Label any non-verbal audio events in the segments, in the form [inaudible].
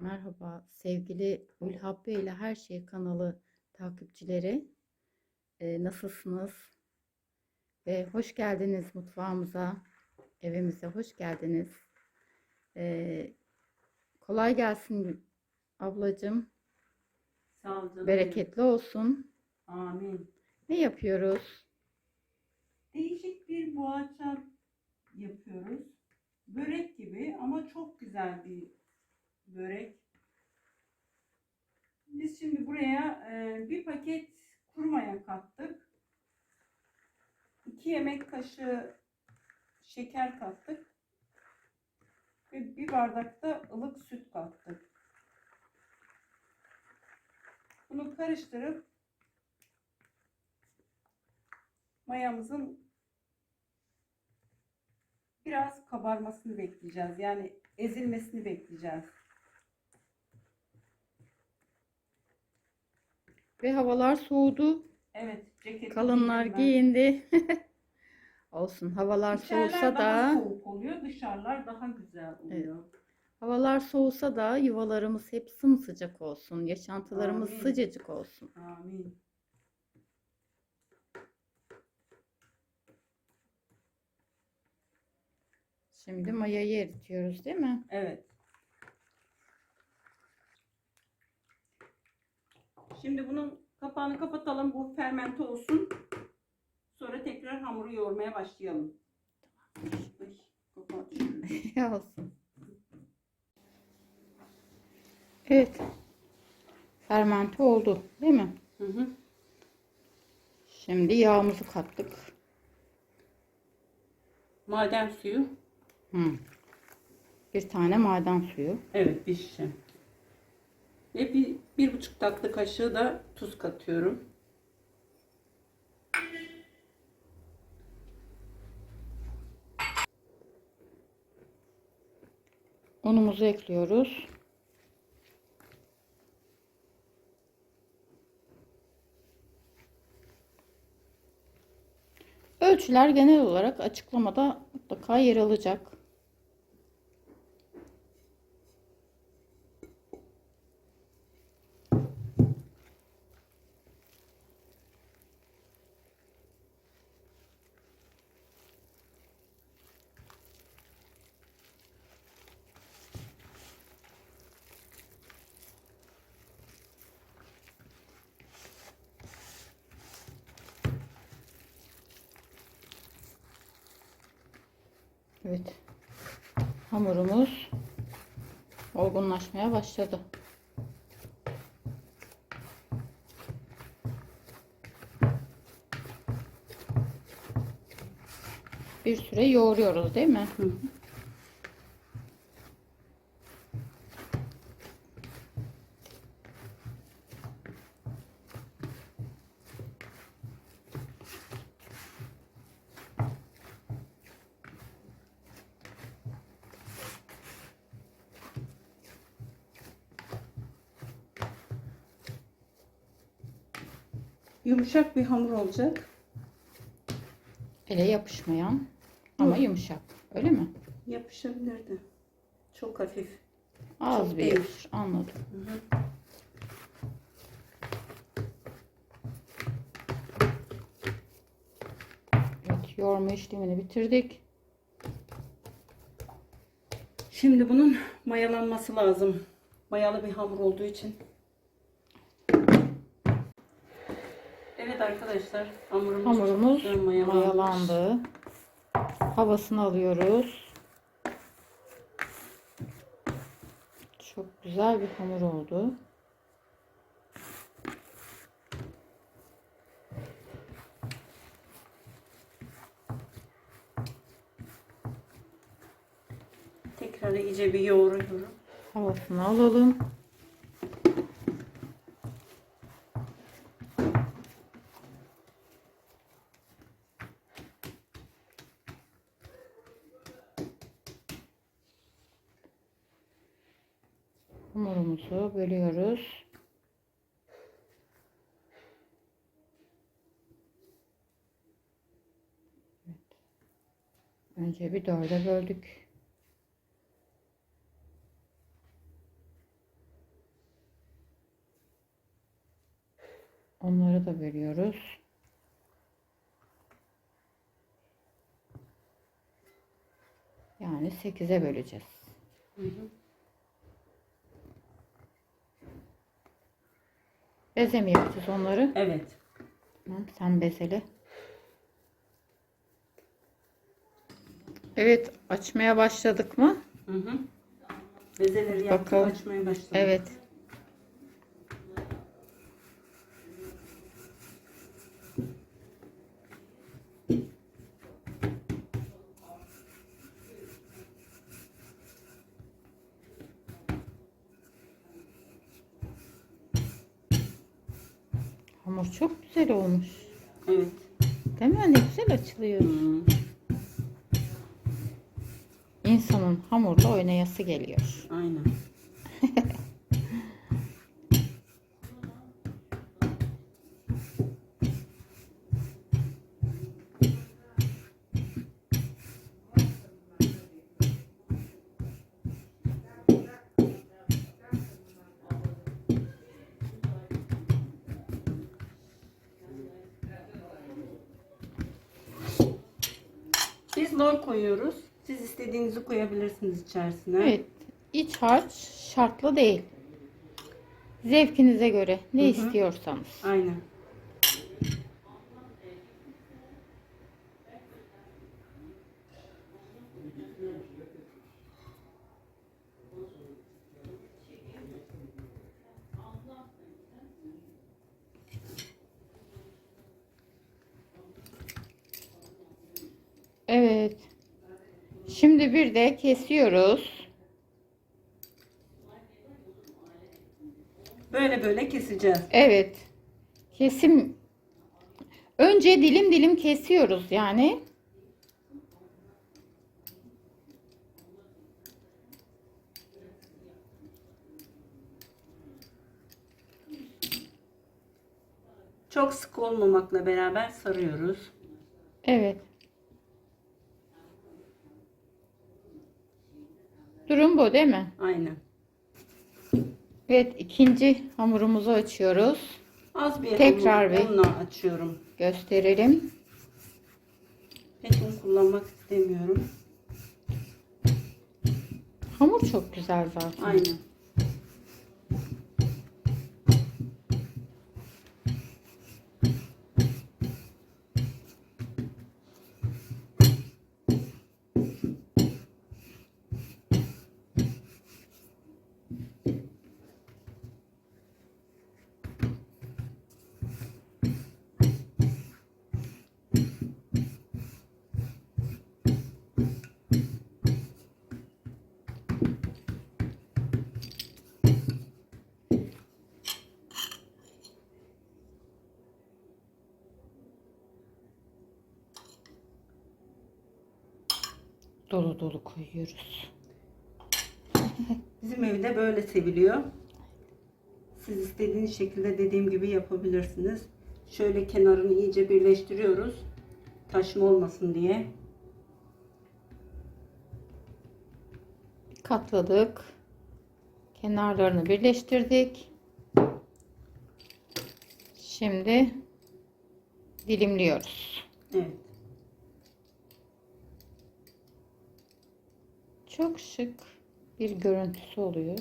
Merhaba sevgili Ülhabbe ile Her Şey kanalı takipçileri. Ee, nasılsınız? Ve hoş geldiniz mutfağımıza, evimize hoş geldiniz. Ee, kolay gelsin ablacığım. Sağ ol canım. Bereketli olsun. Amin. Ne yapıyoruz? Değişik bir boğaça yapıyoruz. Börek gibi ama çok güzel bir börek. Biz şimdi buraya e, bir paket kuru kattık. 2 yemek kaşığı şeker kattık. Ve bir bardak da ılık süt kattık. Bunu karıştırıp mayamızın biraz kabarmasını bekleyeceğiz. Yani ezilmesini bekleyeceğiz. Ve havalar soğudu. Evet, ceketi Kalınlar giydim ben. giyindi. [laughs] Olsun havalar İçeriler soğusa daha da soğuk oluyor, dışarılar daha güzel oluyor. havalar soğusa da yuvalarımız hep sımsıcak olsun. Yaşantılarımız Amin. sıcacık olsun. Amin. Şimdi mayayı eritiyoruz değil mi? Evet. Şimdi bunun kapağını kapatalım. Bu fermente olsun. Sonra tekrar hamuru yoğurmaya başlayalım. Ay. [laughs] Olsun. Evet. Fermente oldu değil mi? Hı hı. Şimdi yağımızı kattık. Maden suyu. Hı. Bir tane maden suyu. Evet bir şişe. Ve bir, bir buçuk tatlı kaşığı da tuz katıyorum. Unumuzu ekliyoruz. Ölçüler genel olarak açıklamada mutlaka yer alacak. Evet. Hamurumuz olgunlaşmaya başladı. Bir süre yoğuruyoruz değil mi? Hı hı. Yumuşak bir hamur olacak. Ele yapışmayan ama Hı. yumuşak. Öyle mi? Yapışabilirdi. Çok hafif. Az Çok bir değil. yapış. Anladım. Hı hı. Evet, yoğurma işlemini bitirdik. Şimdi bunun mayalanması lazım. Mayalı bir hamur olduğu için. Evet arkadaşlar hamurumuz, Hamurumuz mayalandı. Havasını alıyoruz. Çok güzel bir hamur oldu. Tekrar iyice bir yoğuruyorum. Havasını alalım. Önce bir dörde böldük. Onları da bölüyoruz. Yani 8'e böleceğiz. Hı hı. Beze mi yapacağız onları? Evet. Sen bezeli. Evet, açmaya başladık mı? Hı hı. Bezeleri yaptık Bakalım. açmaya başladık. Evet. Hamur çok güzel olmuş. Evet. Değil mi? Ne güzel açılıyor. Hı. İnsanın hamurla oynayası geliyor. Aynen. Biz lor koyuyoruz. Siz istediğinizi koyabilirsiniz içerisine. Evet. iç harç şartlı değil. Zevkinize göre ne Hı hı. istiyorsanız. Aynen. Evet. Şimdi bir de kesiyoruz. Böyle böyle keseceğiz. Evet. Kesim önce dilim dilim kesiyoruz yani. Çok sık olmamakla beraber sarıyoruz. Evet. Durum bu değil mi? Aynen. Evet, ikinci hamurumuzu açıyoruz. Az bir Tekrar bir- unla açıyorum. Gösterelim. Pek un kullanmak istemiyorum. Hamur çok güzel zaten. Aynen. Dolu dolu koyuyoruz. [laughs] Bizim evde böyle seviliyor. Siz istediğiniz şekilde dediğim gibi yapabilirsiniz. Şöyle kenarını iyice birleştiriyoruz. Taşma olmasın diye. Katladık. Kenarlarını birleştirdik. Şimdi dilimliyoruz. Evet. Çok şık bir görüntüsü oluyor.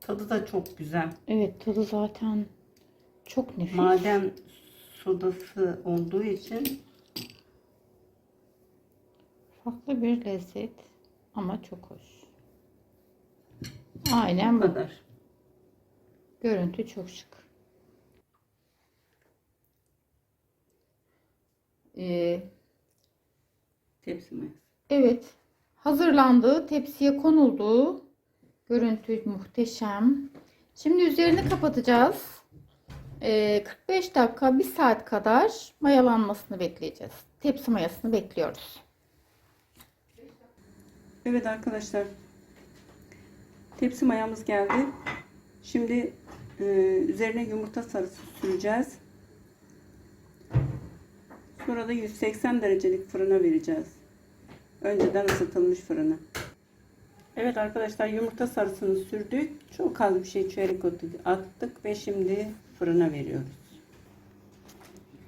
Tadı da çok güzel. Evet tadı zaten çok nefis. Maden sodası olduğu için Farklı bir lezzet ama çok hoş. Aynen bu bu. kadar. Görüntü çok şık. Ee, Tepsi mayası. evet. Hazırlandığı, tepsiye konulduğu görüntü muhteşem. Şimdi üzerini kapatacağız. Ee, 45 dakika, 1 saat kadar mayalanmasını bekleyeceğiz. Tepsi mayasını bekliyoruz. Evet arkadaşlar. Tepsi mayamız geldi. Şimdi e, üzerine yumurta sarısı süreceğiz. Sonra da 180 derecelik fırına vereceğiz. Önceden ısıtılmış fırına. Evet arkadaşlar yumurta sarısını sürdük. Çok az bir şey çörek otu attık ve şimdi fırına veriyoruz.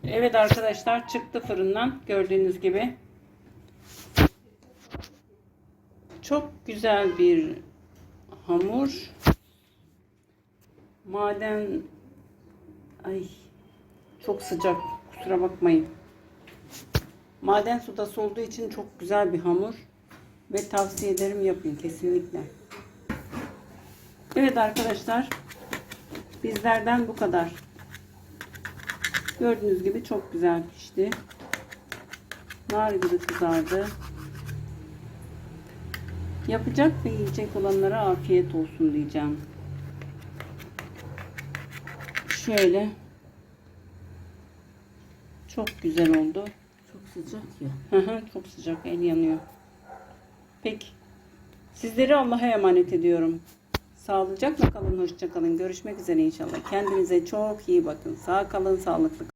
Evet arkadaşlar çıktı fırından gördüğünüz gibi. Çok güzel bir hamur. Maden ay çok sıcak kusura bakmayın. Maden sodası olduğu için çok güzel bir hamur ve tavsiye ederim yapın kesinlikle. Evet arkadaşlar bizlerden bu kadar. Gördüğünüz gibi çok güzel pişti. Nar gibi kızardı. Yapacak ve yiyecek olanlara afiyet olsun diyeceğim. Şöyle. Çok güzel oldu. Sıcak ya. Çok sıcak, el yanıyor. Peki. Sizleri Allah'a emanet ediyorum. Sağlıcakla kalın, hoşça kalın. Görüşmek üzere inşallah. Kendinize çok iyi bakın. Sağ kalın, sağlıklı kalın.